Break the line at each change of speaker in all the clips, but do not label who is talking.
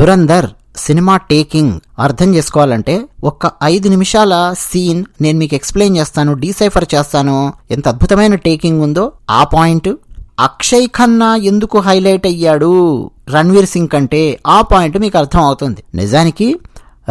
Dhurandhar cinema taking అర్థం చేసుకోవాలంటే ఒక్క ఐదు నిమిషాల సీన్ నేను మీకు ఎక్స్ప్లెయిన్ చేస్తాను డీసైఫర్ చేస్తాను. ఎంత అద్భుతమైన టేకింగ్ ఉందో ఆ పాయింట్. అక్షయ్ ఖన్నా ఎందుకు హైలైట్ అయ్యాడు? రణ్వీర్ సింగ్ కంటే ఆ పాయింట్ మీకు అర్థం అవుతుంది నిజానికి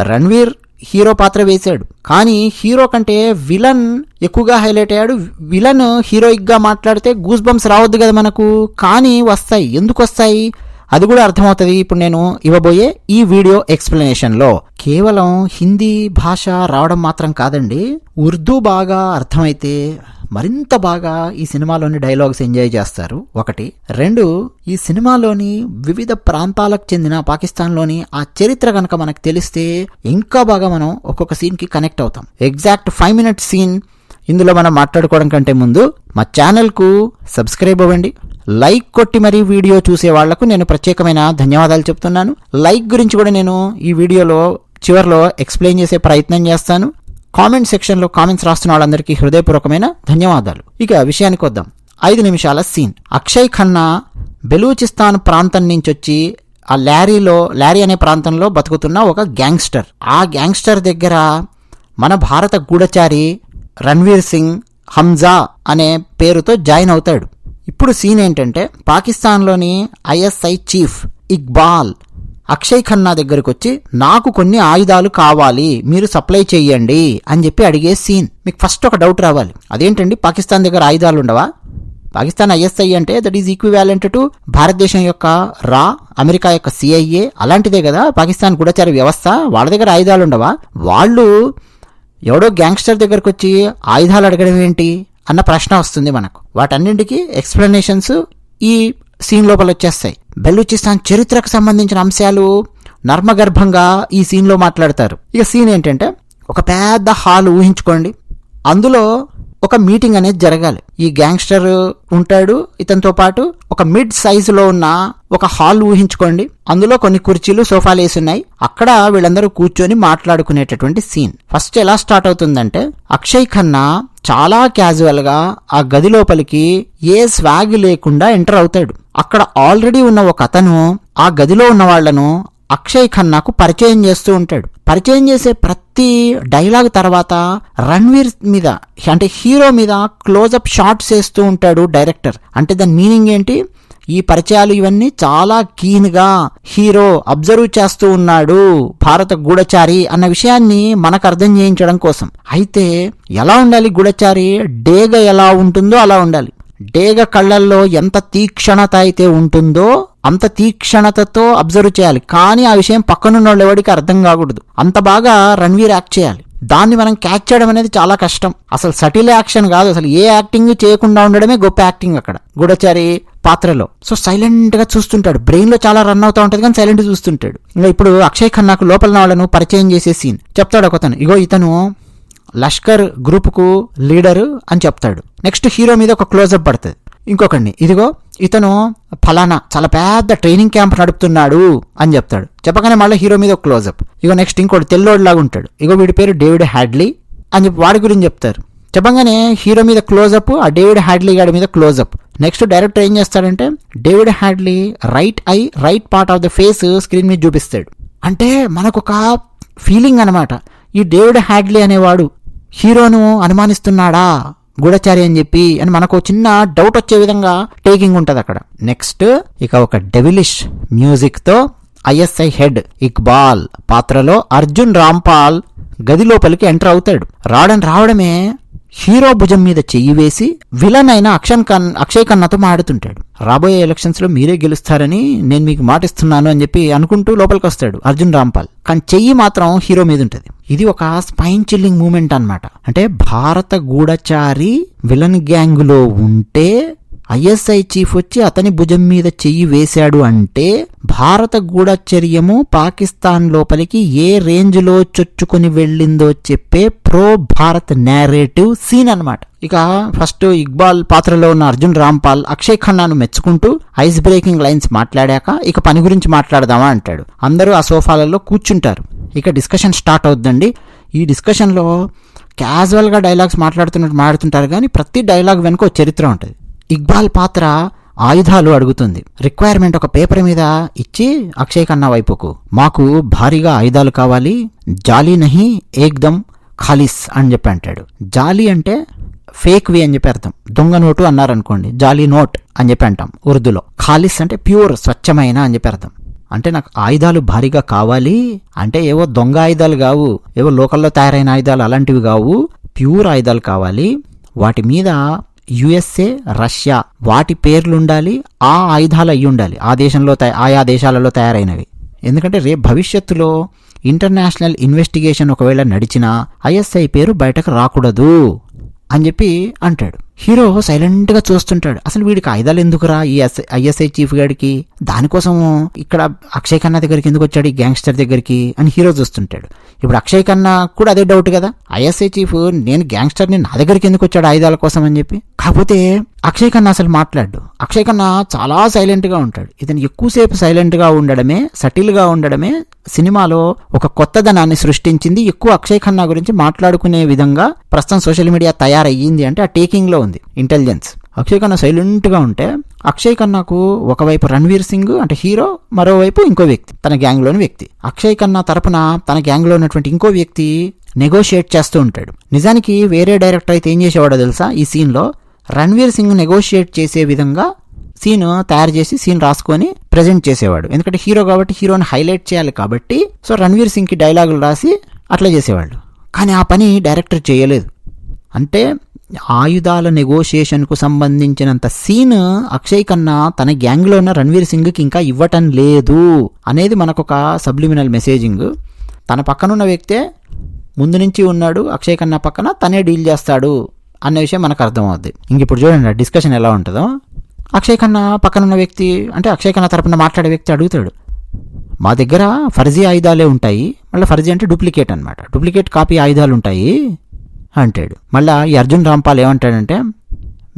రణ్వీర్ హీరో పాత్ర వేశాడు. కానీ హీరో కంటే విలన్ ఎక్కువగా హైలైట్ అయ్యాడు. విలన్ హీరోయిక్గా మాట్లాడితే గూస్ బంప్స్ రావద్దు కదా మనకు. కానీ వస్తాయి. ఎందుకు వస్తాయి? అది కూడా అర్థమవుతుంది. ఇప్పుడు నేను ఇవ్వబోయే ఈ వీడియో ఎక్స్ప్లెనేషన్లో కేవలం హిందీ భాష రావడం మాత్రం కాదండి ఉర్దూ బాగా అర్థమైతే మరింత బాగా ఈ సినిమాలోని డైలాగ్స్ ఎంజాయ్ చేస్తారు. ఒకటి. రెండు. ఈ సినిమాలోని వివిధ ప్రాంతాలకు చెందిన పాకిస్తాన్లోని ఆ చరిత్ర కనుక మనకు తెలిస్తే ఇంకా బాగా మనం ఒక్కొక్క సీన్కి కనెక్ట్ అవుతాం. ఎగ్జాక్ట్ ఫైవ్ మినిట్స్ సీన్ ఇందులో మనం మాట్లాడుకోవడం కంటే ముందు మా ఛానల్కు సబ్స్క్రైబ్ అవ్వండి. లైక్ కొట్టి మరీ వీడియో చూసే వాళ్ళకు నేను ప్రత్యేకమైన ధన్యవాదాలు చెప్తున్నాను. లైక్ గురించి కూడా నేను ఈ వీడియోలో చివరిలో ఎక్స్ప్లెయిన్ చేసే ప్రయత్నం చేస్తాను. కామెంట్ సెక్షన్లో కామెంట్స్ రాస్తున్న వాళ్ళందరికీ హృదయపూర్వకమైన ధన్యవాదాలు. ఇక విషయానికి వద్దాం. ఐదు నిమిషాల సీన్. అక్షయ్ ఖన్నా బెలూచిస్తాన్ ప్రాంతం నుంచి వచ్చి ఆ లారీలో లారీ అనే ప్రాంతంలో బతుకుతున్న ఒక గ్యాంగ్స్టర్. ఆ గ్యాంగ్స్టర్ దగ్గర మన భారత గూఢచారి రణ్వీర్ సింగ్ హంజా అనే పేరుతో జాయిన్ అవుతాడు. ఇప్పుడు సీన్ ఏంటంటే పాకిస్తాన్లోని ఐఎస్ఐ చీఫ్ ఇక్బాల్ అక్షయ్ ఖన్నా దగ్గరికి వచ్చి నాకు కొన్ని ఆయుధాలు కావాలి మీరు సప్లై చేయండి అని చెప్పి అడిగే సీన్ మీకు ఫస్ట్ ఒక డౌట్ రావాలి. అదేంటండి? పాకిస్తాన్ దగ్గర ఆయుధాలు ఉండవా? పాకిస్తాన్ ఐఎస్ఐ అంటే దట్ ఈజ్ ఈక్వివాలెంట్ టు భారతదేశం యొక్క రా అమెరికా యొక్క సిఐఏ అలాంటిదే కదా? పాకిస్తాన్ గూఢచార వ్యవస్థ వాళ్ళ దగ్గర ఆయుధాలు ఉండవా? వాళ్ళు ఎవడో గ్యాంగ్స్టర్ దగ్గరకు వచ్చి ఆయుధాలు అడగడం ఏంటి అన్న ప్రశ్న వస్తుంది మనకు. వాటన్నింటికి ఎక్స్ప్లెనేషన్స్ ఈ సీన్ లోపల వచ్చేస్తాయి. బెలూచిస్తాన్ చరిత్రకు సంబంధించిన అంశాలు నర్మగర్భంగా ఈ సీన్లో మాట్లాడతారు. ఇక సీన్ ఏంటంటే ఒక పెద్ద హాల్ ఊహించుకోండి. అందులో ఒక మీటింగ్ అనేది జరగాలి. ఈ గ్యాంగ్స్టర్ ఉంటాడు ఇతనితో పాటు ఒక మిడ్ సైజులో ఉన్న ఒక హాల్ ఊహించుకోండి. అందులో కొన్ని కుర్చీలు సోఫాలు వేసి ఉన్నాయి. అక్కడ వీళ్ళందరూ కూర్చొని మాట్లాడుకునేటటువంటి సీన్. ఫస్ట్ ఎలా స్టార్ట్ అవుతుందంటే అక్షయ్ ఖన్నా చాలా క్యాజువల్గా ఆ గది లోపలికి ఏ స్వాగ్ లేకుండా ఎంటర్ అవుతాడు. అక్కడ ఆల్రెడీ ఉన్న ఒక అతను ఆ గదిలో ఉన్న వాళ్ళను అక్షయ్ ఖన్నాకు పరిచయం చేస్తూ ఉంటాడు. పరిచయం చేసే ప్రతి డైలాగ్ తర్వాత రణ్వీర్ మీద అంటే హీరో మీద క్లోజప్ షాట్స్ వేస్తూ ఉంటాడు డైరెక్టర్ అంటే దాని మీనింగ్ ఏంటి? ఈ పరిచయాలు ఇవన్నీ చాలా కీన్గా హీరో అబ్జర్వ్ చేస్తూ ఉన్నాడు భారత గూఢచారి అన్న విషయాన్ని మనకు అర్థం చేయించడం కోసం. అయితే ఎలా ఉండాలి గూఢచారి? డేగ ఎలా ఉంటుందో అలా ఉండాలి. డేగ కళ్ళల్లో ఎంత తీక్షణత అయితే ఉంటుందో అంత తీక్షణతతో అబ్జర్వ్ చేయాలి. కానీ ఆ విషయం పక్కనున్న ఎవడికి అర్థం కాకూడదు. అంత బాగా రణ్వీర్ యాక్ట్ చేయాలి. దాన్ని మనం క్యాచ్ చేయడం అనేది చాలా కష్టం. అసలు సటిల్ యాక్షన్ కాదు. అసలు ఏ యాక్టింగ్ చేయకుండా ఉండడమే గొప్ప యాక్టింగ్ అక్కడ. గూఢచారి పాత్రలో. సో సైలెంట్గా చూస్తుంటాడు. బ్రెయిన్లో చాలా రన్ అవుతా ఉంటుంది కానీ సైలెంట్ చూస్తుంటాడు. ఇంకా ఇప్పుడు అక్షయ్ ఖన్నాకు లోపల వాళ్ళను పరిచయం చేసే సీన్ చెప్తాడు ఒకతను ఇగో ఇతను లష్కర్ గ్రూప్కు లీడరు అని చెప్తాడు. నెక్స్ట్ హీరో మీద ఒక క్లోజప్ పడుతుంది. ఇంకొకడిని ఇదిగో ఇతను ఫలానా చాలా పెద్ద ట్రైనింగ్ క్యాంప్ నడుపుతున్నాడు అని చెప్తాడు. చెప్పగానే మళ్ళీ హీరో మీద ఒక క్లోజప్ ఇగో నెక్స్ట్ ఇంకోటి తెల్లోడిలాగా ఉంటాడు. ఇగో వీడి పేరు డేవిడ్ హ్యాడ్లీ అని చెప్పి వాడి గురించి చెప్తారు. చెప్పగానే హీరో మీద క్లోజప్ ఆ డేవిడ్ హ్యాడ్లీ గాడి మీద క్లోజప్ నెక్స్ట్ డైరెక్టర్ ఏం చేస్తాడంటే David Headley right eye right part of the face screen మీద చూపిస్తాడు. అంటే మనకు ఒక ఫీలింగ్ అనమాట ఈ డేవిడ్ హ్యాడ్లీ అనేవాడు హీరోను అనుమానిస్తున్నాడా గూఢచారి అని చెప్పి అని మనకు చిన్న డౌట్ వచ్చే విధంగా టేకింగ్ ఉంటుంది అక్కడ. నెక్స్ట్ ఇక ఒక డెవిలిష్ మ్యూజిక్తో ఐఎస్ఐ హెడ్ ఇక్బాల్ పాత్రలో అర్జున్ రాంపాల్ గది లోపలికి ఎంటర్ అవుతాడు. రావడం రావడమే హీరో భుజం మీద చెయ్యి వేసి విలన్ అయిన అక్షన్ కన్ అక్షయ్ ఖన్నాతో మాడుతుంటాడు. రాబోయే ఎలక్షన్స్లో మీరే గెలుస్తారని నేను మీకు మాటిస్తున్నాను అని చెప్పి అనుకుంటూ లోపలికి వస్తాడు అర్జున్ రాంపాల్. కానీ చెయ్యి మాత్రం హీరో మీద ఉంటుంది ఇది ఒక స్పైన్ చిల్లింగ్ మూమెంట్ అన్నమాట. అంటే భారత గూఢచారి విలన్ గ్యాంగ్లో ఉంటే ఐఎస్ఐ చీఫ్ వచ్చి అతని భుజం మీద చెయ్యి వేశాడు అంటే భారత గూఢచర్యము పాకిస్తాన్ లోపలికి ఏ రేంజ్లో చొచ్చుకొని చొచ్చుకుని వెళ్ళిందో చెప్పే ప్రో భారత్ నేరేటివ్ సీన్ అన్నమాట. ఇక ఫస్ట్ ఇక్బాల్ పాత్రలో ఉన్న అర్జున్ రాంపాల్ అక్షయ్ ఖన్నాను మెచ్చుకుంటూ ఐస్ బ్రేకింగ్ లైన్స్ మాట్లాడాక ఇక పని గురించి మాట్లాడదామా అంటాడు. అందరూ ఆ సోఫాలలో కూర్చుంటారు. ఇక డిస్కషన్ స్టార్ట్ అవుద్దండి. ఈ డిస్కషన్లో క్యాజువల్గా డైలాగ్స్ మాట్లాడుతున్నట్టు మాట్లాడుతుంటారు కానీ ప్రతి డైలాగ్ వెనుక ఒక చరిత్ర ఉంటుంది. ఇక్బాల్ పాత్ర ఆయుధాలు అడుగుతుంది. రిక్వైర్మెంట్ ఒక పేపర్ మీద ఇచ్చి అక్షయ్ ఖన్నా వైపుకు. మాకు భారీగా ఆయుధాలు కావాలి. జాలీ నహి ఏక్దమ్ ఖాలిస్ అని చెప్పి అంటాడు. జాలీ అంటే ఫేక్వి అని చెప్పి అర్థం. దొంగ నోటు అన్నారనుకోండి. జాలీ నోట్ అని చెప్పి అంటాం ఉర్దూలో. ఖాలిస్ అంటే ప్యూర్ స్వచ్ఛమైన అని చెప్పి అర్థం. అంటే నాకు ఆయుధాలు భారీగా కావాలి అంటే ఏవో దొంగ ఆయుధాలు కావు ఏవో లోకల్లో తయారైన ఆయుధాలు అలాంటివి కావు. ప్యూర్ ఆయుధాలు కావాలి. వాటి మీద యుఎస్ఏ రష్యా వాటి పేర్లు ఉండాలి ఆ ఆయుధాలు అయి ఉండాలి ఆ దేశంలో తయ- ఆయా దేశాలలో తయారైనవి. ఎందుకంటే రేపు భవిష్యత్తులో ఇంటర్నేషనల్ ఇన్వెస్టిగేషన్ ఒకవేళ నడిచినా ఐఎస్ఐ పేరు బయటకు రాకూడదు అని చెప్పి అంటాడు. హీరో సైలెంట్గా చూస్తుంటాడు. అసలు వీడికి ఆయుధాలు ఎందుకురా ఈ ఐఎస్ఐ చీఫ్ గారికి దానికోసం ఇక్కడ అక్షయ్ ఖన్నా దగ్గరికి ఎందుకు వచ్చాడు? ఈ గ్యాంగ్స్టర్ దగ్గరికి అని హీరో చూస్తుంటాడు. ఇప్పుడు అక్షయ్ ఖన్నా కూడా అదే డౌట్ కదా. ఐఎస్ఐ చీఫ్ నేను గ్యాంగ్స్టర్ని నా దగ్గరికి ఎందుకు వచ్చాడు ఆయుధాల కోసం అని చెప్పి? కాకపోతే అక్షయ్ ఖన్నా అసలు మాట్లాడు అక్షయ్ ఖన్నా చాలా సైలెంట్గా ఉంటాడు. ఇతను ఎక్కువసేపు సైలెంట్గా ఉండడమే సటిల్గా ఉండడమే సినిమాలో ఒక కొత్తదనాన్ని సృష్టించింది. ఎక్కువ అక్షయ్ ఖన్నా గురించి మాట్లాడుకునే విధంగా ప్రస్తుతం సోషల్ మీడియా తయారయ్యింది అంటే ఆ టేకింగ్లో ఉంది ఇంటెలిజెన్స్. అక్షయ్ ఖన్నా సైలెంట్గా ఉంటే అక్షయ్ ఖన్నాకు ఒకవైపు రణ్వీర్ సింగ్ అంటే హీరో మరోవైపు ఇంకో వ్యక్తి తన గ్యాంగ్లోని వ్యక్తి. అక్షయ్ ఖన్నా తరపున తన గ్యాంగ్లో ఉన్నటువంటి ఇంకో వ్యక్తి నెగోషియేట్ చేస్తూ ఉంటాడు. నిజానికి వేరే డైరెక్టర్ అయితే ఏం చేసేవాడో తెలుసా? ఈ సీన్లో రణ్వీర్ సింగ్ నెగోషియేట్ చేసే విధంగా సీన్ తయారు చేసి సీన్ రాసుకొని ప్రజెంట్ చేసేవాడు. ఎందుకంటే హీరో కాబట్టి హీరోని హైలైట్ చేయాలి కాబట్టి సో రణ్వీర్ సింగ్కి డైలాగులు రాసి అట్లా చేసేవాళ్ళు. కానీ ఆ పని డైరెక్టర్ చేయలేదు. అంటే ఆయుధాల నెగోషియేషన్కు సంబంధించినంత సీన్ అక్షయ్ కన్నా తన గ్యాంగ్లో ఉన్న రణ్వీర్ సింగ్కి ఇంకా ఇవ్వటం లేదు అనేది మనకొక సబ్లిమినల్ మెసేజింగ్ తన పక్కనున్న వ్యక్తే ముందు నుంచి ఉన్నాడు అక్షయ్ కన్నా పక్కన తనే డీల్ చేస్తాడు. అన్న విషయం మనకు అర్థమవుద్ది. ఇంక ఇప్పుడు చూడండి డిస్కషన్ ఎలా ఉంటుందో. అక్షయ్ ఖన్నా పక్కనున్న వ్యక్తి అంటే అక్షయ్ ఖన్నా తరపున మాట్లాడే వ్యక్తి అడుగుతాడు. మా దగ్గర ఫర్జీ ఆయుధాలే ఉంటాయి మళ్ళీ ఫర్జీ అంటే డూప్లికేట్ అనమాట డూప్లికేట్ కాపీ ఆయుధాలు ఉంటాయి అంటాడు. మళ్ళా ఈ అర్జున్ రాంపాల్ ఏమంటాడంటే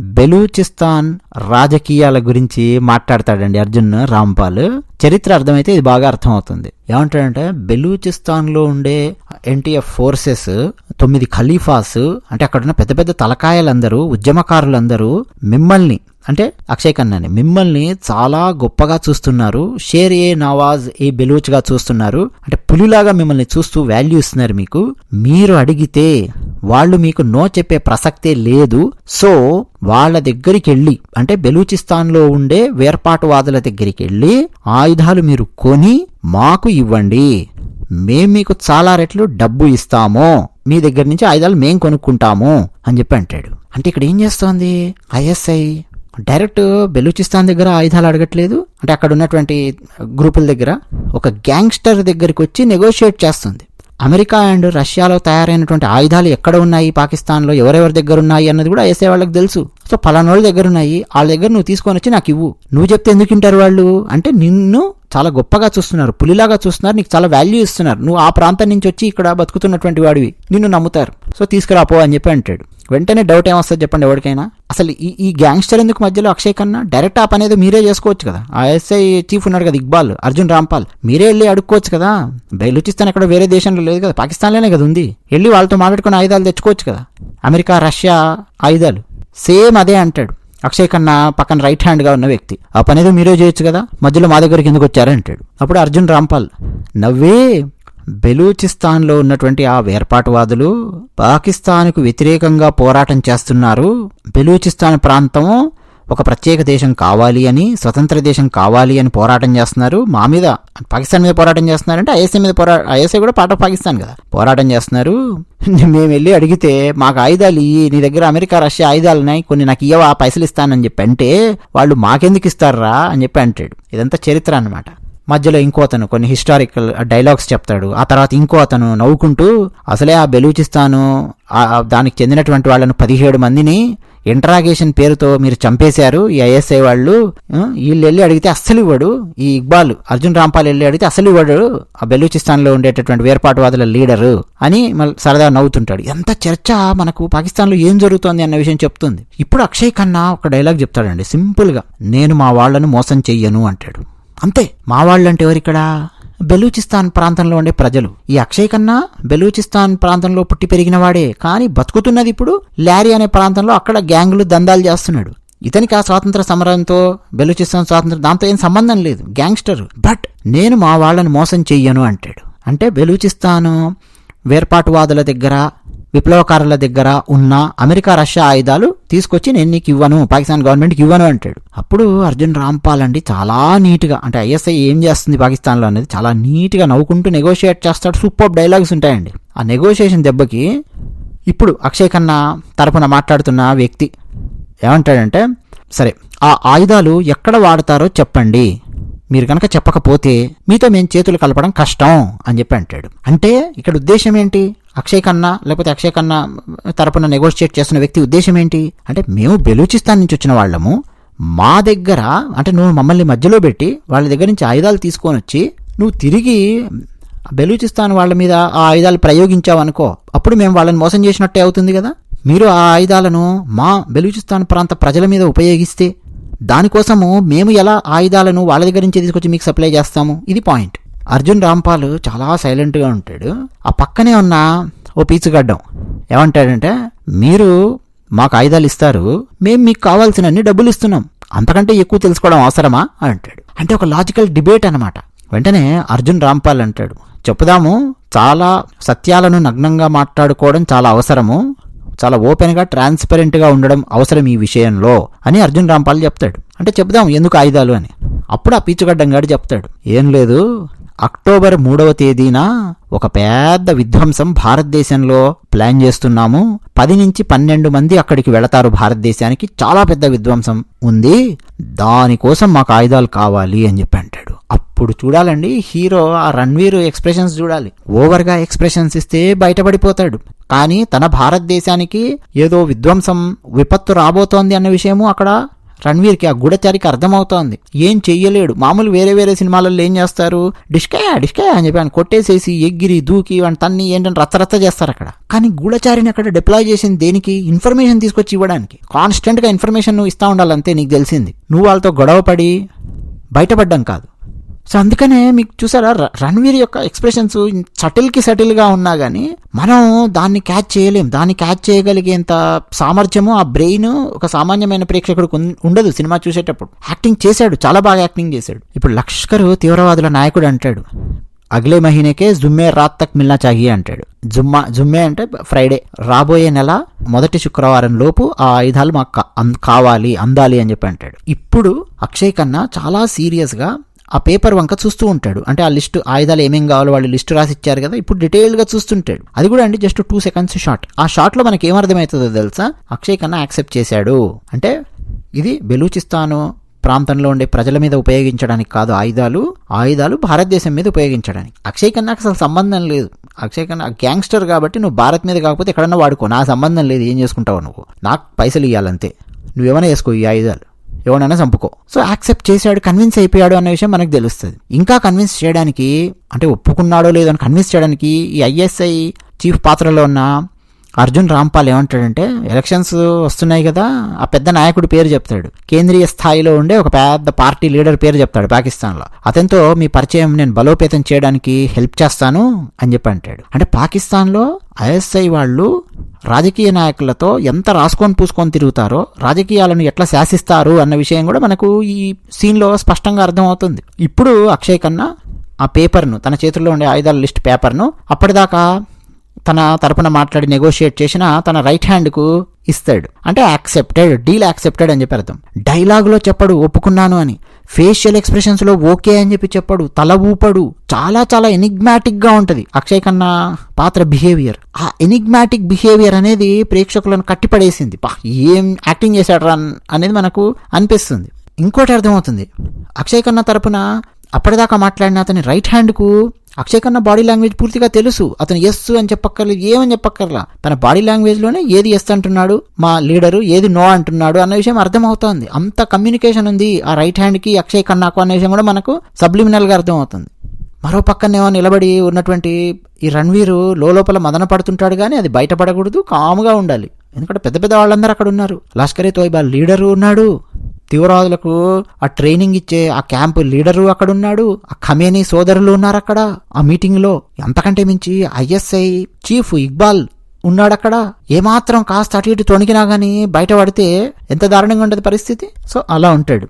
బెలూచిస్తాన్ రాజకీయాల గురించి మాట్లాడతాడండి అర్జున్ రాంపాల్. చరిత్ర అర్థమైతే ఇది బాగా అర్థమవుతుంది. ఏమంటాడంటే బెలూచిస్తాన్లో ఉండే ఎన్టీఎఫ్ ఫోర్సెస్ తొమ్మిది ఖలీఫాస్ అంటే అక్కడున్న పెద్ద పెద్ద తలకాయలందరూ ఉద్యమకారులందరూ మిమ్మల్ని అంటే అక్షయ్ ఖన్నాని మిమ్మల్ని చాలా గొప్పగా చూస్తున్నారు. షేర్ ఏ నవాజ్ ఏ బెలూచ్గా చూస్తున్నారు. అంటే పులిలాగా మిమ్మల్ని చూస్తూ వాల్యూ ఇస్తున్నారు మీకు. మీరు అడిగితే వాళ్ళు మీకు నో చెప్పే ప్రసక్తే లేదు. సో వాళ్ళ దగ్గరికి వెళ్ళి అంటే బెలూచిస్తాన్లో ఉండే వేర్పాటువాదుల దగ్గరికి వెళ్ళి ఆయుధాలు మీరు కొని మాకు ఇవ్వండి. మేం మీకు చాలా రెట్లు డబ్బు ఇస్తాము. మీ దగ్గర నుంచి ఆయుధాలు మేం కొనుక్కుంటాము అని చెప్పి అంటాడు. అంటే ఇక్కడ ఏం చేస్తోంది? ఐఎస్ఐ డైరెక్ట్ బెలూచిస్తాన్ దగ్గర ఆయుధాలు అడగట్లేదు. అంటే అక్కడ ఉన్నటువంటి గ్రూపుల దగ్గర ఒక గ్యాంగ్స్టర్ దగ్గరికి వచ్చి నెగోషియేట్ చేస్తుంది. అమెరికా అండ్ రష్యాలో తయారైనటువంటి ఆయుధాలు ఎక్కడ ఉన్నాయి? పాకిస్తాన్లో ఎవరెవరి దగ్గర ఉన్నాయి అన్నది కూడా వేసే వాళ్ళకి తెలుసు. సో పలానోళ్ళ దగ్గర ఉన్నాయి వాళ్ళ దగ్గర నువ్వు తీసుకొని వచ్చి నాకు ఇవ్వు. నువ్వు చెప్తే ఎందుకు వింటారు వాళ్ళు? అంటే నిన్ను చాలా గొప్పగా చూస్తున్నారు. పులిలాగా చూస్తున్నారు. నీకు చాలా వాల్యూ ఇస్తున్నారు. నువ్వు ఆ ప్రాంతం నుంచి వచ్చి ఇక్కడ బతుకుతున్నటువంటి వాడివి. నిన్ను నమ్ముతారు. సో తీసుకురాపో అని చెప్పి అంటాడు. వెంటనే డౌట్ ఏమొస్తుంది చెప్పండి ఎవరికైనా? అసలు ఈ ఈ గ్యాంగ్స్టర్ ఎందుకు మధ్యలో అక్షయ్ కన్నా డైరెక్ట్ ఆ పని ఏదో మీరే చేసుకోవచ్చు కదా. ఆ ఎస్ఐ చీఫ్ ఉన్నాడు కదా ఇక్బాల్ అర్జున్ రాంపాల్. మీరే వెళ్ళి అడుక్కోవచ్చు కదా. బెలూచిస్తాన్ ఎక్కడ వేరే దేశంలో లేదు కదా పాకిస్తాన్లోనే కదా ఉంది. వెళ్ళి వాళ్ళతో మాట్లాడుకుని ఆయుధాలు తెచ్చుకోవచ్చు కదా. అమెరికా రష్యా ఆయుధాలు. సేమ్ అదే అంటాడు. అక్షయ్ ఖన్నా పక్కన రైట్ హ్యాండ్గా ఉన్న వ్యక్తి. ఆ పని మీరే చేయొచ్చు కదా మధ్యలో మా దగ్గరికి ఎందుకు వచ్చారు అంటాడు అప్పుడు అర్జున్ రాంపాల్ నవ్వే బెలూచిస్తాన్లో ఉన్నటువంటి ఆ వేర్పాటువాదులు పాకిస్తాన్కు వ్యతిరేకంగా పోరాటం చేస్తున్నారు. బెలూచిస్తాన్ ప్రాంతం ఒక ప్రత్యేక దేశం కావాలి అని స్వతంత్ర దేశం కావాలి అని పోరాటం చేస్తున్నారు. మా మీద పాకిస్తాన్ మీద పోరాటం చేస్తున్నారంటే ఐఎస్ఐ మీద పోరా ఐఎస్ఐ కూడా పార్ట్ ఆఫ్ పాకిస్తాన్ కదా. పోరాటం చేస్తున్నారు. మేము వెళ్ళి అడిగితే మాకు ఆయుధాలు ఇయ్యి నీ దగ్గర అమెరికా రష్యా ఆయుధాలు ఉన్నాయి కొన్ని నాకు ఇయ్యవా పైసలు ఇస్తానని చెప్పి అంటే వాళ్ళు మాకెందుకు ఇస్తారా అని చెప్పి అంటాడు. ఇదంతా చరిత్ర అన్నమాట. మధ్యలో ఇంకో అతను కొన్ని హిస్టారికల్ డైలాగ్స్ చెప్తాడు. ఆ తర్వాత ఇంకో అతను నవ్వుకుంటూ అసలే ఆ బెలూచిస్తాను దానికి చెందినటువంటి వాళ్ళను పదిహేడు మందిని ఇంటరాగేషన్ పేరుతో మీరు చంపేశారు ఈ ఐఎస్ఐ వాళ్ళు. వీళ్ళు వెళ్ళి అడిగితే అస్సలు ఇవ్వడు. ఈ ఇక్బాల్ అర్జున్ రాంపాల్ వెళ్ళి అడిగితే అసలు ఇవ్వడు. ఆ బెలూచిస్తాన్లో ఉండేటటువంటి వేర్పాటువాదుల లీడరు అని మళ్ళీ సరదా నవ్వుతుంటాడు. ఎంత చర్చ మనకు పాకిస్తాన్లో ఏం జరుగుతోంది అన్న విషయం చెప్తుంది. ఇప్పుడు అక్షయ్ ఖన్నా ఒక డైలాగ్ చెప్తాడండి సింపుల్గా. నేను మా వాళ్ళను మోసం చెయ్యను అంటాడు. అంతే. మావాళ్ళంటే ఎవరిక్కడ? బెలూచిస్తాన్ ప్రాంతంలో ఉండే ప్రజలు. ఈ అక్షయ్ కన్నా బెలూచిస్తాన్ ప్రాంతంలో పుట్టి పెరిగినవాడే కానీ బతుకుతున్నది ఇప్పుడు లారీ అనే ప్రాంతంలో అక్కడ గ్యాంగులు దందాలు చేస్తున్నాడు. ఇతనికి ఆ స్వాతంత్ర సమరంతో బెలూచిస్తాన్ స్వాతంత్ర దాంతో ఏం సంబంధం లేదు. గ్యాంగ్స్టర్. బట్ నేను మా వాళ్ళని మోసం చెయ్యను అంటాడు. అంటే బెలూచిస్తాను వేర్పాటువాదుల దగ్గర విప్లవకారుల దగ్గర ఉన్న అమెరికా రష్యా ఆయుధాలు తీసుకొచ్చి నేను నీకు ఇవ్వను పాకిస్తాన్ గవర్నమెంట్కి ఇవ్వను అంటాడు. అప్పుడు అర్జున్ రాంపాల్ అండి చాలా నీట్గా అంటే ఐఎస్ఐ ఏం చేస్తుంది పాకిస్తాన్లో అనేది చాలా నీట్గా నవ్వుకుంటూ నెగోషియేట్ చేస్తాడు. సూపర్ డైలాగ్స్ ఉంటాయండి. ఆ నెగోషియేషన్ దెబ్బకి ఇప్పుడు అక్షయ్ ఖన్నా తరపున మాట్లాడుతున్న వ్యక్తి ఏమంటాడంటే సరే ఆ ఆయుధాలు ఎక్కడ వాడతారో చెప్పండి. మీరు కనుక చెప్పకపోతే మీతో మేము చేతులు కలపడం కష్టం అని చెప్పి అంటాడు. అంటే ఇక్కడ ఉద్దేశం ఏంటి? అక్షయ్ ఖన్నా లేకపోతే అక్షయ్ ఖన్నా తరపున నెగోషియేట్ చేస్తున్న వ్యక్తి ఉద్దేశం ఏంటి? అంటే మేము బెలూచిస్తాన్ నుంచి వచ్చిన వాళ్ళము. మా దగ్గర అంటే నువ్వు మమ్మల్ని మధ్యలో పెట్టి వాళ్ళ దగ్గర నుంచి ఆయుధాలు తీసుకొని వచ్చి నువ్వు తిరిగి బెలూచిస్తాన్ వాళ్ళ మీద ఆ ఆయుధాలు ప్రయోగించావనుకో అప్పుడు మేము వాళ్ళని మోసం చేసినట్టే అవుతుంది కదా? మీరు ఆ ఆయుధాలను మా బెలూచిస్తాన్ ప్రాంత ప్రజల మీద ఉపయోగిస్తే దానికోసము మేము ఎలా ఆయుధాలను వాళ్ళ దగ్గర నుంచి తీసుకొచ్చి మీకు సప్లై చేస్తాము? ఇది పాయింట్ అర్జున్ రాంపాలు చాలా సైలెంట్గా ఉంటాడు. ఆ పక్కనే ఉన్న ఓ పీచుగడ్డం ఏమంటాడంటే మీరు మాకు ఆయుధాలు ఇస్తారు. మేము మీకు కావాల్సినన్ని డబ్బులు ఇస్తున్నాం. అంతకంటే ఎక్కువ తెలుసుకోవడం అవసరమా? అని అంటాడు. అంటే ఒక లాజికల్ డిబేట్ అనమాట వెంటనే అర్జున్ రాంపాల్ అంటాడు చెప్పుదాము. చాలా సత్యాలను నగ్నంగా మాట్లాడుకోవడం చాలా అవసరము. చాలా ఓపెన్గా ట్రాన్స్పరెంట్గా ఉండడం అవసరం ఈ విషయంలో అని అర్జున్ రాంపాల్ చెప్తాడు. అంటే చెప్దాం ఎందుకు ఆయుధాలు? అని. అప్పుడు ఆ పీచుగడ్డం గారు చెప్తాడు ఏం లేదు. అక్టోబర్ మూడవ తేదీన ఒక పెద్ద విధ్వంసం భారతదేశంలో ప్లాన్ చేస్తున్నాము. పది నుంచి పన్నెండు మంది అక్కడికి వెళతారు భారతదేశానికి. చాలా పెద్ద విధ్వంసం ఉంది. దానికోసం మాకు ఆయుధాలు కావాలి అని చెప్పి అంటాడు. అప్పుడు చూడాలండి హీరో ఆ రణ్వీర్ ఎక్స్ప్రెషన్స్ చూడాలి. ఓవర్గా ఎక్స్ప్రెషన్స్ ఇస్తే బయటపడిపోతాడు. కానీ తన భారతదేశానికి ఏదో విధ్వంసం విపత్తు రాబోతోంది అన్న విషయము అక్కడ రణ్వీర్కి ఆ గూఢచారికి అర్థమవుతోంది. ఏం చెయ్యలేడు. మామూలు వేరే వేరే సినిమాలలో ఏం చేస్తారు? డిష్కాయా డిష్కాయ అని చెప్పి ఆయన కొట్టేసేసి ఎగ్గిరి దూకి వాడిని తన్ని ఏంటంటే రత్తరత్త చేస్తారు అక్కడ. కానీ గూఢచారిని అక్కడ డిప్లాయ్ చేసింది దేనికి? ఇన్ఫర్మేషన్ తీసుకొచ్చి ఇవ్వడానికి. కాన్స్టెంట్గా ఇన్ఫర్మేషన్ నువ్వు ఇస్తా ఉండాలంతే నీకు తెలిసింది. నువ్వు వాళ్ళతో గొడవపడి బయటపడ్డం కాదు. సో అందుకనే మీకు చూసారా ర- రణ్వీర్ యొక్క ఎక్స్ప్రెషన్స్ సటిల్కి సటిల్గా ఉన్నా కానీ మనం దాన్ని క్యాచ్ చేయలేం. దాన్ని క్యాచ్ చేయగలిగేంత సామర్థ్యము ఆ బ్రెయిన్ ఒక సామాన్యమైన ప్రేక్షకుడికి ఉండదు సినిమా చూసేటప్పుడు. యాక్టింగ్ చేశాడు చాలా బాగా యాక్టింగ్ చేశాడు. ఇప్పుడు లష్కర్ తీవ్రవాదుల నాయకుడు అంటాడు అగలే మహీనేకే జుమ్మే రాత్ తక్ మిల్నా చాహి అంటాడు. జుమ్మా జుమ్మే అంటే ఫ్రైడే రాబోయే నెల మొదటి శుక్రవారం లోపు ఆ ఆయుధాలు మాకు కావాలి అందాలి అని చెప్పి అంటాడు. ఇప్పుడు అక్షయ్ కన్నా చాలా సీరియస్గా ఆ పేపర్ వంక చూస్తూ ఉంటాడు. అంటే ఆ లిస్టు ఆయుధాలు ఏమేం కావాలో వాళ్ళు లిస్టు రాసి ఇచ్చారు కదా ఇప్పుడు డీటెయిల్గా చూస్తుంటాడు. అది కూడా అండి జస్ట్ టూ సెకండ్స్ షాట్ ఆ షాట్లో మనకి ఏమర్థమవుతుందో తెలుసా? అక్షయ్ కన్నా యాక్సెప్ట్ చేశాడు. అంటే ఇది బెలూచిస్తాను ప్రాంతంలో ఉండే ప్రజల మీద ఉపయోగించడానికి కాదు ఆయుధాలు ఆయుధాలు భారతదేశం మీద ఉపయోగించడానికి. అక్షయ్ కన్నా అసలు సంబంధం లేదు. అక్షయ్ కన్నా గ్యాంగ్స్టర్ కాబట్టి నువ్వు భారత్ మీద కాకపోతే ఎక్కడన్నా వాడుకో. నా సంబంధం లేదు. ఏం చేసుకుంటావు నువ్వు? నాకు పైసలు ఇవ్వాలంతే నువ్వేమైనా వేసుకో ఈ ఆయుధాలు. ఎవడైనా చంపుకో. సో యాక్సెప్ట్ చేశాడు కన్విన్స్ అయిపోయాడు అనే విషయం మనకు తెలుస్తుంది. ఇంకా కన్విన్స్ చేయడానికి అంటే ఒప్పుకున్నాడో లేదో అని కన్విన్స్ చేయడానికి ఈ ఐఎస్ఐ చీఫ్ పాత్రలో ఉన్న అర్జున్ రాంపాల్ ఏమంటాడంటే ఎలక్షన్స్ వస్తున్నాయి కదా ఆ పెద్ద నాయకుడి పేరు చెప్తాడు. కేంద్రీయ స్థాయిలో ఉండే ఒక పెద్ద పార్టీ లీడర్ పేరు చెప్తాడు పాకిస్తాన్లో. అతనితో మీ పరిచయం నేను బలోపేతం చేయడానికి హెల్ప్ చేస్తాను అని చెప్పి అంటాడు. అంటే పాకిస్తాన్లో ఐఎస్ఐ వాళ్ళు రాజకీయ నాయకులతో ఎంత రాసుకొని పూసుకొని తిరుగుతారో రాజకీయాలను ఎట్లా శాసిస్తారు అన్న విషయం కూడా మనకు ఈ సీన్లో స్పష్టంగా అర్థమవుతుంది. ఇప్పుడు అక్షయ్ కన్నా ఆ పేపర్ను తన చేతుల్లో ఉండే ఆయుధాల లిస్ట్ పేపర్ను అప్పటిదాకా తన తరపున మాట్లాడి నెగోషియేట్ చేసిన తన రైట్ హ్యాండ్కు ఇస్తాడు. అంటే యాక్సెప్టెడ్ డీల్ యాక్సెప్టెడ్ అని చెప్పి అర్థం. డైలాగులో చెప్పడు ఒప్పుకున్నాను అని. ఫేషియల్ ఎక్స్ప్రెషన్స్లో ఓకే అని చెప్పి చెప్పడు తల ఊపడు. చాలా చాలా ఎనిగ్మాటిక్గా ఉంటుంది. అక్షయ్ కన్నా పాత్ర బిహేవియర్ ఆ ఎనిగ్మాటిక్ బిహేవియర్ అనేది ప్రేక్షకులను కట్టిపడేసింది. పా ఏం యాక్టింగ్ చేశాడరా అనేది మనకు అనిపిస్తుంది. ఇంకోటి అర్థమవుతుంది. అక్షయ్ కన్నా తరపున అప్పటిదాకా మాట్లాడిన అతని రైట్ హ్యాండ్కు అక్షయ్ కన్నా బాడీ లాంగ్వేజ్ పూర్తిగా తెలుసు. అతను ఎస్ అని చెప్పక్కర్లేదు ఏమని చెప్పక్కర్లా. తన బాడీ లాంగ్వేజ్లోనే ఏది ఎస్ అంటున్నాడు మా లీడరు ఏది నో అంటున్నాడు అన్న విషయం అర్థమవుతోంది. అంత కమ్యూనికేషన్ ఉంది ఆ రైట్ హ్యాండ్కి అక్షయ్ కన్నాకు అనే విషయం కూడా మనకు సబ్లిమినల్గా అర్థమవుతుంది. మరో పక్కనేమో నిలబడి ఉన్నటువంటి ఈ రణ్వీరు లోపల మదన పడుతుంటాడు కానీ అది బయటపడకూడదు కాముగా ఉండాలి. ఎందుకంటే పెద్ద పెద్ద వాళ్ళందరూ అక్కడ ఉన్నారు. లష్కరే తోయిబా లీడరు ఉన్నాడు. తీవ్రవాదులకు ఆ ట్రైనింగ్ ఇచ్చే ఆ క్యాంపు లీడరు అక్కడ ఉన్నాడు ఆ ఖమేనీ సోదరులు ఉన్నారు అక్కడ ఆ మీటింగ్లో అంతకంటే మించి ఐఎస్ఐ చీఫ్ ఇక్బాల్ ఉన్నాడక్కడ. ఏమాత్రం కాస్త అటు ఇటు తొణికినా కానీ బయట పడితే ఎంత దారుణంగా ఉంటుంది పరిస్థితి? సో అలా ఉంటాడు.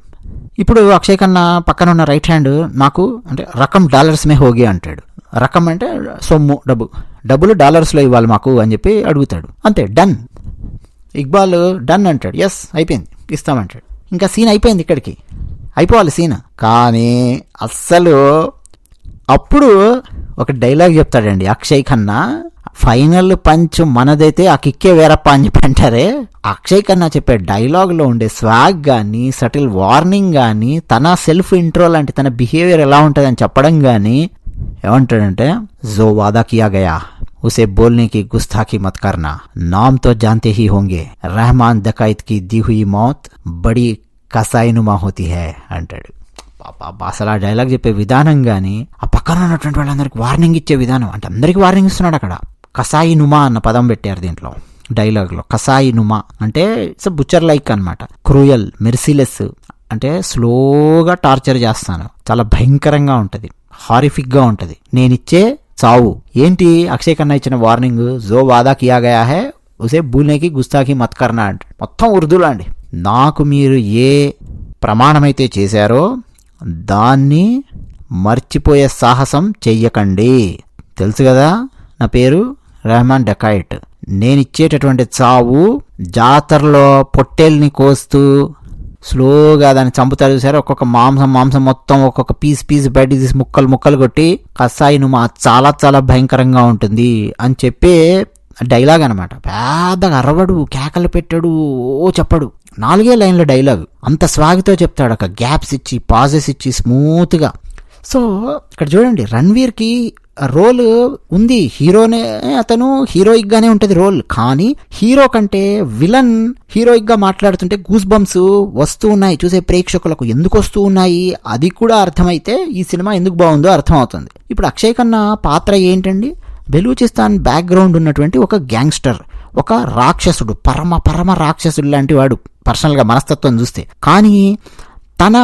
ఇప్పుడు అక్షయ్ కన్నా పక్కన ఉన్న రైట్ హ్యాండ్ నాకు అంటే రకం డాలర్స్ మే హోగి అంటాడు. రకం అంటే సొమ్ము డబ్బు. డబ్బులు డాలర్స్లో ఇవ్వాలి మాకు అని చెప్పి అడుగుతాడు. అంతే డన్. ఇక్బాల్ డన్ అంటాడు. ఎస్ అయిపోయింది. ఇస్తామంటాడు. ఇంకా సీన్ అయిపోయింది ఇక్కడికి. అయిపోవాలి సీన్ కానీ అస్సలు అప్పుడు ఒక డైలాగ్ చెప్తాడండి. అక్షయ్ ఖన్నా ఫైనల్ పంచ్ మనదైతే ఆ కిక్కే వేరప్ప అని చెప్పి అంటారే. అక్షయ్ ఖన్నా చెప్పే డైలాగ్లో ఉండే స్వాగ్ కానీ సటిల్ వార్నింగ్ కానీ తన సెల్ఫ్ ఇంట్రో లాంటి తన బిహేవియర్ ఎలా ఉంటుందని చెప్పడం కానీ ఏమంటాడంటే జో వాదా కియా గయా उसे बोलने की गुस्ताखी मत करना नाम तो जानते ही होंगे रहमान दकाइत की दी हुई मौत बड़ी కసాయినుమా హోతి హే అంటాడు పాప అసలు ఆ డైలాగ్ చెప్పే విధానం కానీ ఆ పక్కన ఉన్నటువంటి వాళ్ళందరికి వార్నింగ్ ఇచ్చే విధానం అంటే అందరికి వార్నింగ్ ఇస్తున్నాడు అక్కడ కసాయి నుమా అన్న పదం పెట్టారు దీంట్లో డైలాగ్లో కసాయి నుమా అంటే ఇట్స్ బుచ్చర్ లైక్ అనమాట క్రూయల్ మెర్సిలెస్ అంటే స్లోగా టార్చర్ చేస్తాను చాలా భయంకరంగా ఉంటుంది హారిఫిక్గా ఉంటుంది నేనిచ్చే చావు. ఏంటి? అక్షయ్ కన్నా ఇచ్చిన వార్నింగ్ జో వాదా కియా గయా హే ఉసే బూనేకి గుస్తాకి మత్ కర్నా మొత్తం ఉర్దూలో అండి. నాకు మీరు ఏ ప్రమాణమైతే చేశారో దాన్ని మర్చిపోయే సాహసం చెయ్యకండి. తెలుసు కదా నా పేరు రెహమాన్ డెకాయిట్. నేను ఇచ్చేటటువంటి చావు జాతరలో పొట్టేల్ని కోస్తూ స్లోగా దాన్ని చంపుతారు చూసారు? ఒక్కొక్క మాంసం మాంసం మొత్తం ఒక్కొక్క పీస్ పీస్ బయట తీసి ముక్కలు ముక్కలు కొట్టి కసాయిను మా చాలా చాలా భయంకరంగా ఉంటుంది అని చెప్పి డైలాగ్ అనమాట పెద్దగా అరవడు కేకలు పెట్టాడు ఓ చెప్పడు. నాలుగే లైన్ల డైలాగ్. అంత స్వాగితో చెప్తాడు. ఒక గ్యాప్స్ ఇచ్చి పాజెస్ ఇచ్చి స్మూత్గా. సో ఇక్కడ చూడండి రణ్వీర్కి రోల్ ఉంది. హీరోనే అతను హీరోయిక్గానే ఉంటుంది రోల్. కానీ హీరో కంటే విలన్ హీరోయిక్గా మాట్లాడుతుంటే గూస్ బంప్స్ వస్తూ ఉన్నాయి. చూసే ప్రేక్షకులకు ఎందుకు వస్తూ ఉన్నాయి? అది కూడా అర్థమైతే ఈ సినిమా ఎందుకు బాగుందో అర్థమవుతుంది. ఇప్పుడు అక్షయ్ ఖన్నా పాత్ర ఏంటండి? బెలూచిస్తాన్ బ్యాక్గ్రౌండ్ ఉన్నటువంటి ఒక గ్యాంగ్స్టర్ ఒక రాక్షసుడు పరమ పరమ రాక్షసుడు లాంటి వాడు పర్సనల్గా మనస్తత్వం చూస్తే. కానీ తన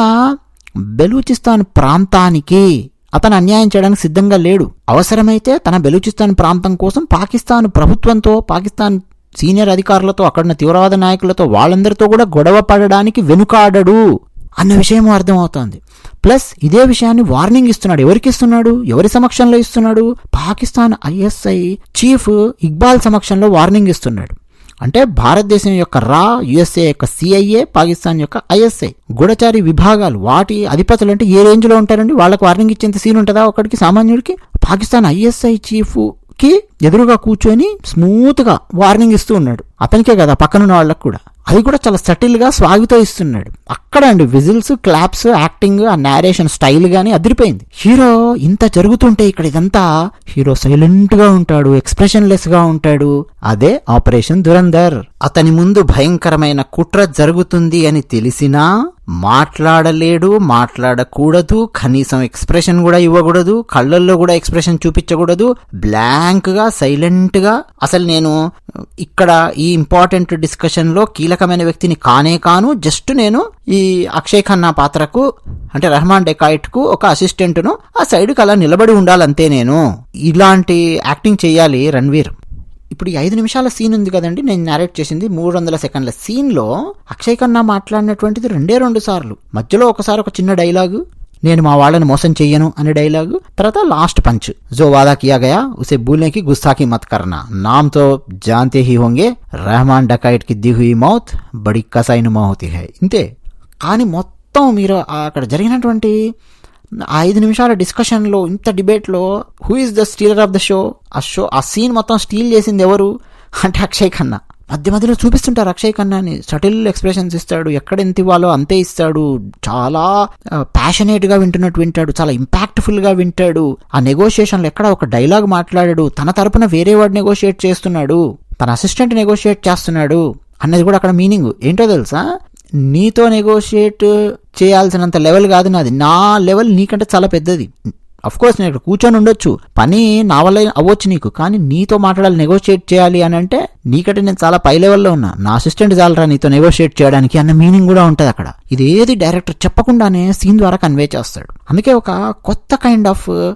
బెలూచిస్తాన్ ప్రాంతానికి అతను అన్యాయం చేయడానికి సిద్ధంగా లేడు. అవసరమైతే తన బెలూచిస్తాన్ ప్రాంతం కోసం పాకిస్తాన్ ప్రభుత్వంతో పాకిస్తాన్ సీనియర్ అధికారులతో అక్కడున్న తీవ్రవాద నాయకులతో వాళ్ళందరితో కూడా గొడవ పడడానికి వెనుకాడడు అన్న విషయం అర్థమవుతోంది. ప్లస్ ఇదే విషయాన్ని వార్నింగ్ ఇస్తున్నాడు. ఎవరికి ఇస్తున్నాడు? ఎవరి సమక్షంలో ఇస్తున్నాడు? పాకిస్తాన్ ఐఎస్ఐ చీఫ్ ఇక్బాల్ సమక్షంలో వార్నింగ్ ఇస్తున్నాడు. అంటే భారతదేశం యొక్క రా యుఎస్ఏ యొక్క సిఐఏ పాకిస్తాన్ యొక్క ఐఎస్ఐ గూఢచారి విభాగాలు వాటి అధిపతులు అంటే ఏ రేంజ్లో ఉంటారండి? వాళ్ళకి వార్నింగ్ ఇచ్చేంత సీన్ ఉంటుందా ఒకటికి సామాన్యుడికి? పాకిస్తాన్ ఐఎస్ఐ చీఫ్కి ఎదురుగా కూర్చొని స్మూత్గా వార్నింగ్ ఇస్తూ ఉన్నాడు. అతనికే కదా పక్కనున్న వాళ్ళకు కూడా. అది కూడా చాలా సటిల్గా గా ఇస్తున్నాడు. అక్కడ అండి విజిల్స్ క్లాప్స్ యాక్టింగ్ ఆ నేరేషన్ స్టైల్ కానీ అదిరిపోయింది. హీరో ఇంత జరుగుతుంటే ఇక్కడ ఇదంతా హీరో సైలెంట్గా ఉంటాడు ఎక్స్ప్రెషన్లెస్గా ఉంటాడు. అదే ఆపరేషన్ దురందర్ అతని ముందు భయంకరమైన కుట్ర జరుగుతుంది అని తెలిసినా మాట్లాడలేడు మాట్లాడకూడదు కనీసం ఎక్స్ప్రెషన్ కూడా ఇవ్వకూడదు కళ్ళల్లో కూడా ఎక్స్ప్రెషన్ చూపించకూడదు బ్లాంక్గా సైలెంట్గా అసలు నేను ఇక్కడ ఈ ఇంపార్టెంట్ డిస్కషన్లో కీలకమైన వ్యక్తిని కానే కాను జస్ట్ నేను ఈ అక్షయ్ ఖన్నా పాత్రకు అంటే రెహమాన్ డెకాయిట్కు ఒక అసిస్టెంట్ను ఆ సైడ్కి అలా నిలబడి ఉండాలంతే నేను. ఇలాంటి యాక్టింగ్ చేయాలి రణ్వీర్. ఇప్పుడు ఈ ఐదు నిమిషాల సీన్ ఉంది కదండి నేను నేరేట్ చేసింది మూడు వందల సెకండ్ల సీన్లో అక్షయ్ కన్నా మాట్లాడినటువంటిది రెండే రెండు సార్లు. మధ్యలో ఒకసారి ఒక చిన్న డైలాగు నేను మా వాళ్ళని మోసం చెయ్యను అనే డైలాగు తర్వాత లాస్ట్ పంచ్ జో వాదా కియా గయా ఉసే బూలేకి గుస్సాకి గుస్తాకి మత్ కర్నా. నామ్తో జాంతే హీ హోంగే రెహమాన్ డకాయిట్కి ది హుయి మౌత్ బడి కసాయిను మౌతి హై. ఇంతే. కానీ మొత్తం మీరు అక్కడ జరిగినటువంటి ఐదు నిమిషాల డిస్కషన్లో ఇంత డిబేట్లో who is the stealer of the show ఆ షో ఆ సీన్ మొత్తం స్టీల్ చేసింది ఎవరు? అంటే అక్షయ్ ఖన్నా. మధ్య మధ్యలో చూపిస్తుంటారు అక్షయ్ ఖన్నాని. సటిల్ ఎక్స్ప్రెషన్స్ ఇస్తాడు ఎక్కడ ఎంత ఇవ్వాలో అంతే ఇస్తాడు. చాలా ప్యాషనేట్గా వింటున్నట్టు వింటాడు చాలా ఇంపాక్ట్ఫుల్గా వింటాడు. ఆ నెగోషియేషన్లో ఎక్కడ ఒక డైలాగ్ మాట్లాడాడు తన తరపున వేరే వాడు నెగోషియేట్ చేస్తున్నాడు తన అసిస్టెంట్ నెగోషియేట్ చేస్తున్నాడు అన్నది కూడా అక్కడ మీనింగ్ ఏంటో తెలుసా? నీతో నెగోషియేట్ చేయాల్సినంత లెవెల్ కాదు నాది. నా లెవెల్ నీకంటే చాలా పెద్దది. కోర్స్ నేను ఇక్కడ కూర్చొని ఉండొచ్చు. పని నా వల్ల అవ్వచ్చు నీకు. కానీ నీతో మాట్లాడాలి నెగోషియేట్ చేయాలి అని అంటే నీకంటే నేను చాలా పై లెవెల్లో ఉన్నా. నా అసిస్టెంట్ చాలరా నీతో నెగోషియేట్ చేయడానికి అన్న మీనింగ్ కూడా ఉంటుంది అక్కడ. ఇది ఏది డైరెక్టర్ చెప్పకుండానే సీన్ ద్వారా కన్వే చేస్తాడు. అందుకే ఒక కొత్త కైండ్ ఆఫ్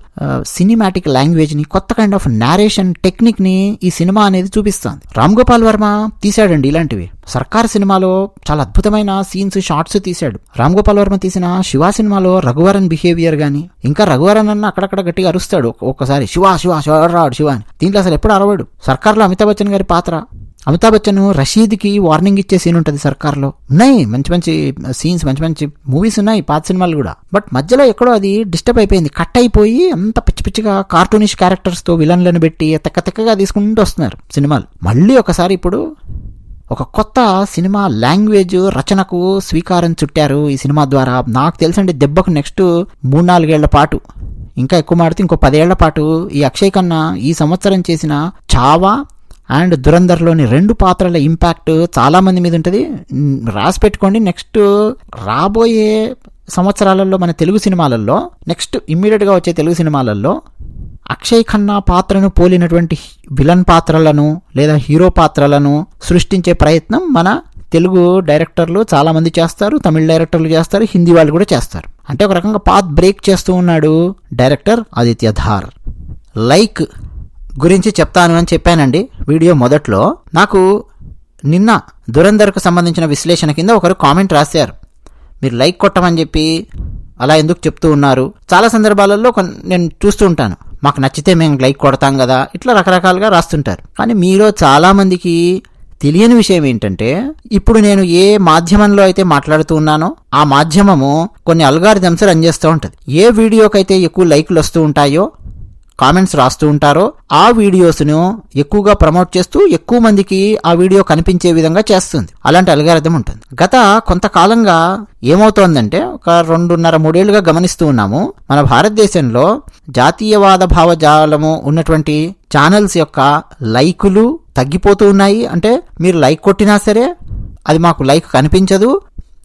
సినిమాటిక్ లాంగ్వేజ్ని కొత్త కైండ్ ఆఫ్ నారేషన్ టెక్నిక్ని ఈ సినిమా అనేది చూపిస్తుంది. రామ్ గోపాల్ వర్మ తీశాడండి ఇలాంటివి. సర్కార్ సినిమాలో చాలా అద్భుతమైన సీన్స్ షార్ట్స్ తీశాడు. రామ్ గోపాల్ వర్మ తీసిన శివ సినిమాలో రఘువరన్ బిహేవియర్ కానీ ఇంకా రఘువరన్ అన్న అక్కడక్కడ గట్టిగా అరుస్తాడు. ఒక్కసారి శివ శివ శివ రాడు శివ అని. దీంట్లో అసలు ఎప్పుడు అరవాడు. సర్కార్లో అమితాబ్ బచ్చన్ గారి పాత్ర అమితాబ్ బచ్చన్ రషీద్కి వార్నింగ్ ఇచ్చే సీన్ ఉంటుంది సర్కార్లో. ఉన్నాయి మంచి మంచి సీన్స్ మంచి మంచి మూవీస్ ఉన్నాయి పాత సినిమాలు కూడా. బట్ మధ్యలో ఎక్కడో అది డిస్టర్బ్ అయిపోయింది. కట్ అయిపోయి అంత పిచ్చి పిచ్చిగా కార్టూనిష్ క్యారెక్టర్స్తో విలన్లను పెట్టి తెక్క తెక్కగా తీసుకుంటూ వస్తున్నారు సినిమాలు. మళ్ళీ ఒకసారి ఇప్పుడు ఒక కొత్త సినిమా లాంగ్వేజ్ రచనకు స్వీకారం చుట్టారు ఈ సినిమా ద్వారా. నాకు తెలిసండి దెబ్బకు నెక్స్ట్ మూడు నాలుగేళ్ళ పాటు. ఇంకా ఎక్కువ మాడితే ఇంకో పదేళ్ళ పాటు ఈ అక్షయ్ కన్నా ఈ సంవత్సరం చేసిన చావా అండ్ దురంధర్లోని రెండు పాత్రల ఇంపాక్ట్ చాలామంది మీద ఉంటుంది. రాసి పెట్టుకోండి. నెక్స్ట్ రాబోయే సంవత్సరాలలో మన తెలుగు సినిమాలలో నెక్స్ట్ ఇమ్మీడియట్గా వచ్చే తెలుగు సినిమాలలో అక్షయ్ ఖన్నా పాత్రను పోలినటువంటి విలన్ పాత్రలను లేదా హీరో పాత్రలను సృష్టించే ప్రయత్నం మన తెలుగు డైరెక్టర్లు చాలామంది చేస్తారు. తమిళ డైరెక్టర్లు చేస్తారు. హిందీ వాళ్ళు కూడా చేస్తారు. అంటే ఒక రకంగా పాత్ బ్రేక్ చేస్తూ ఉన్నాడు డైరెక్టర్ ఆదిత్య ధార్. లైక్ గురించి చెప్తాను అని చెప్పానండి. వీడియో మొదట్లో నాకు నిన్న దురందర్కు సంబంధించిన విశ్లేషణ కింద ఒకరు కామెంట్ రాశారు. మీరు లైక్ కొట్టమని చెప్పి అలా ఎందుకు చెప్తూ ఉన్నారు? చాలా సందర్భాలలో నేను చూస్తూ ఉంటాను. మాకు నచ్చితే మేము లైక్ కొడతాం కదా ఇట్లా రకరకాలుగా రాస్తుంటారు. కానీ మీలో చాలామందికి తెలియని విషయం ఏంటంటే ఇప్పుడు నేను ఏ మాధ్యమంలో అయితే మాట్లాడుతూ ఉన్నానో ఆ మాధ్యమము కొన్ని అల్గారిథమ్స్ రన్ చేస్తూ ఉంటుంది. ఏ వీడియోకైతే ఎక్కువ లైక్లు వస్తూ ఉంటాయో కామెంట్స్ రాస్తూ ఉంటారో ఆ వీడియోస్ను ఎక్కువగా ప్రమోట్ చేస్తూ ఎక్కువ మందికి ఆ వీడియో కనిపించే విధంగా చేస్తుంది. అలాంటి అల్గారిథం ఉంటుంది. గత కొంతకాలంగా ఏమవుతోందంటే ఒక రెండున్నర మూడేళ్ళుగా గమనిస్తూ ఉన్నాము. మన భారతదేశంలో జాతీయవాద భావజాలము ఉన్నటువంటి ఛానల్స్ యొక్క లైకులు తగ్గిపోతూ ఉన్నాయి. అంటే మీరు లైక్ కొట్టినా సరే అది మాకు లైక్ కనిపించదు.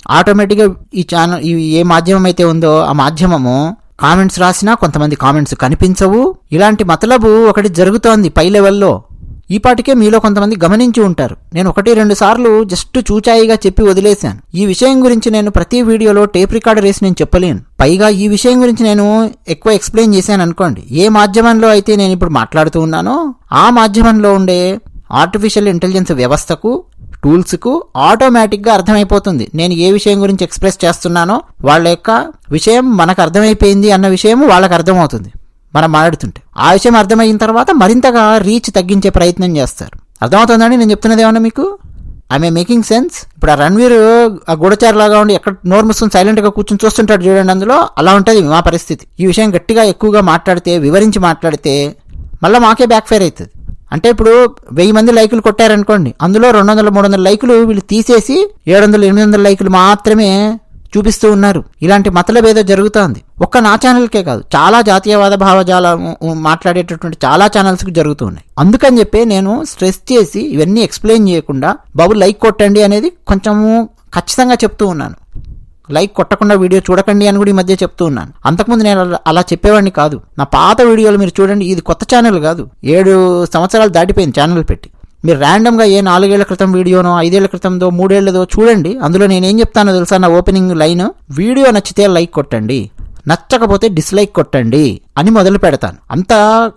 ఆటోమేటిక్గా ఈ ఛానల్ ఈ ఏ మాధ్యమం అయితే ఉందో ఆ మాధ్యమము కామెంట్స్ రాసినా కొంతమంది కామెంట్స్ కనిపించవు. ఇలాంటి మతలబు ఒకటి జరుగుతోంది పై లెవెల్లో. ఈ పాటికే మీలో కొంతమంది గమనించి ఉంటారు. నేను ఒకటి రెండు సార్లు జస్ట్ చూచాయిగా చెప్పి వదిలేశాను. ఈ విషయం గురించి నేను ప్రతి వీడియోలో టేప్ రికార్డ్ వేసి నేను చెప్పలేను. పైగా ఈ విషయం గురించి నేను ఎక్కువ ఎక్స్ప్లెయిన్ చేశాను అనుకోండి. ఏ మాధ్యమంలో అయితే నేను ఇప్పుడు మాట్లాడుతూ ఉన్నానో ఆ మాధ్యమంలో ఉండే ఆర్టిఫిషియల్ ఇంటెలిజెన్స్ వ్యవస్థకు టూల్స్కు ఆటోమేటిక్గా అర్థమైపోతుంది. నేను ఏ విషయం గురించి ఎక్స్ప్రెస్ చేస్తున్నానో వాళ్ళ యొక్క విషయం మనకు అర్థమైపోయింది అన్న విషయం వాళ్ళకి అర్థమవుతుంది. మనం మాట్లాడుతుంటే. ఆ విషయం అర్థమైన తర్వాత మరింతగా రీచ్ తగ్గించే ప్రయత్నం చేస్తారు. అర్థమవుతుందండి? నేను చెప్తున్నది ఏమన్నా మీకు? ఐ మేకింగ్ సెన్స్ ఇప్పుడు ఆ రణ్వీర్ ఆ గూఢచారులాగా ఉండి ఎక్కడ నోరు మూసుకొని సైలెంట్గా కూర్చొని చూస్తుంటాడు చూడండి అందులో. అలా ఉంటుంది మా పరిస్థితి. ఈ విషయం గట్టిగా ఎక్కువగా మాట్లాడితే వివరించి మాట్లాడితే మళ్ళీ మాకే బ్యాక్ ఫైర్ అవుతుంది. అంటే ఇప్పుడు వెయ్యి మంది లైకులు కొట్టారనుకోండి అందులో రెండు వందల మూడు వందల లైకులు వీళ్ళు తీసేసి ఏడు వందల ఎనిమిది వందల లైకులు మాత్రమే చూపిస్తూ ఉన్నారు. ఇలాంటి మతలబేదో జరుగుతోంది. ఒక్క నా ఛానల్కే కాదు చాలా జాతీయవాద భావజాలం మాట్లాడేటటువంటి చాలా ఛానల్స్కి జరుగుతూ ఉన్నాయి. అందుకని చెప్పి నేను స్ట్రెస్ చేసి ఇవన్నీ ఎక్స్ప్లెయిన్ చేయకుండా బాబు లైక్ కొట్టండి అనేది కొంచెము ఖచ్చితంగా చెప్తూ ఉన్నాను. లైక్ కొట్టకుండా వీడియో చూడకండి అని కూడా ఈ మధ్య చెప్తూ ఉన్నాను. అంతకుముందు నేను అలా- అలా చెప్పేవాడిని కాదు. నా పాత వీడియోలు మీరు చూడండి ఇది కొత్త ఛానల్ కాదు. ఏడు సంవత్సరాలు దాటిపోయింది ఛానల్ పెట్టి. మీరు ర్యాండమ్గా ఏ నాలుగేళ్ళ క్రితం వీడియోనో ఐదేళ్ళ క్రితందో మూడేళ్ళదో చూడండి. అందులో నేనేం చెప్తానో తెలుసా? నా ఓపెనింగ్ లైన్ వీడియో నచ్చితే లైక్ కొట్టండి నచ్చకపోతే డిస్లైక్ కొట్టండి అని మొదలు పెడతాను. అంత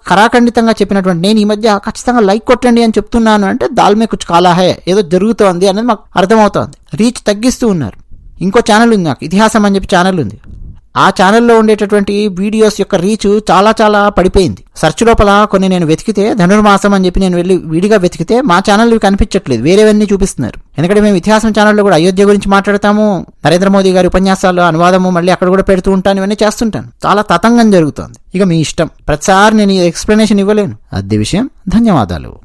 కరాఖండితంగా చెప్పినటువంటి నేను ఈ మధ్య ఖచ్చితంగా లైక్ కొట్టండి అని చెప్తున్నాను అంటే దాల్మే కుచ్ కాలాహే ఏదో జరుగుతోంది అనేది మాకు అర్థమవుతోంది. రీచ్ తగ్గిస్తూ ఉన్నారు. ఇంకో ఛానల్ ఉంది నాకు. ఇతిహాసం అని చెప్పి ఛానల్ ఉంది. ఆ ఛానల్లో ఉండేటటువంటి వీడియోస్ యొక్క రీచ్ చాలా చాలా పడిపోయింది. సెర్చ్ లోపల కొన్ని నేను వెతికితే ధనుర్మాసం అని చెప్పి నేను వెళ్ళి విడిగా వెతికితే మా ఛానల్ కనిపించట్లేదు. వేరేవన్నీ చూపిస్తున్నారు. ఎందుకంటే మేము ఇతిహాసం ఛానల్లో కూడా అయోధ్య గురించి మాట్లాడతాము నరేంద్ర మోదీ గారి ఉపన్యాసాలు అనువాదము మళ్ళీ అక్కడ కూడా పెడుతూ ఉంటాను ఇవన్నీ చేస్తుంటాను. చాలా తతంగం జరుగుతోంది. ఇక మీ ఇష్టం. ప్రతిసారి నేను ఎక్స్ప్లెనేషన్ ఇవ్వలేను. అదే విషయం. ధన్యవాదాలు.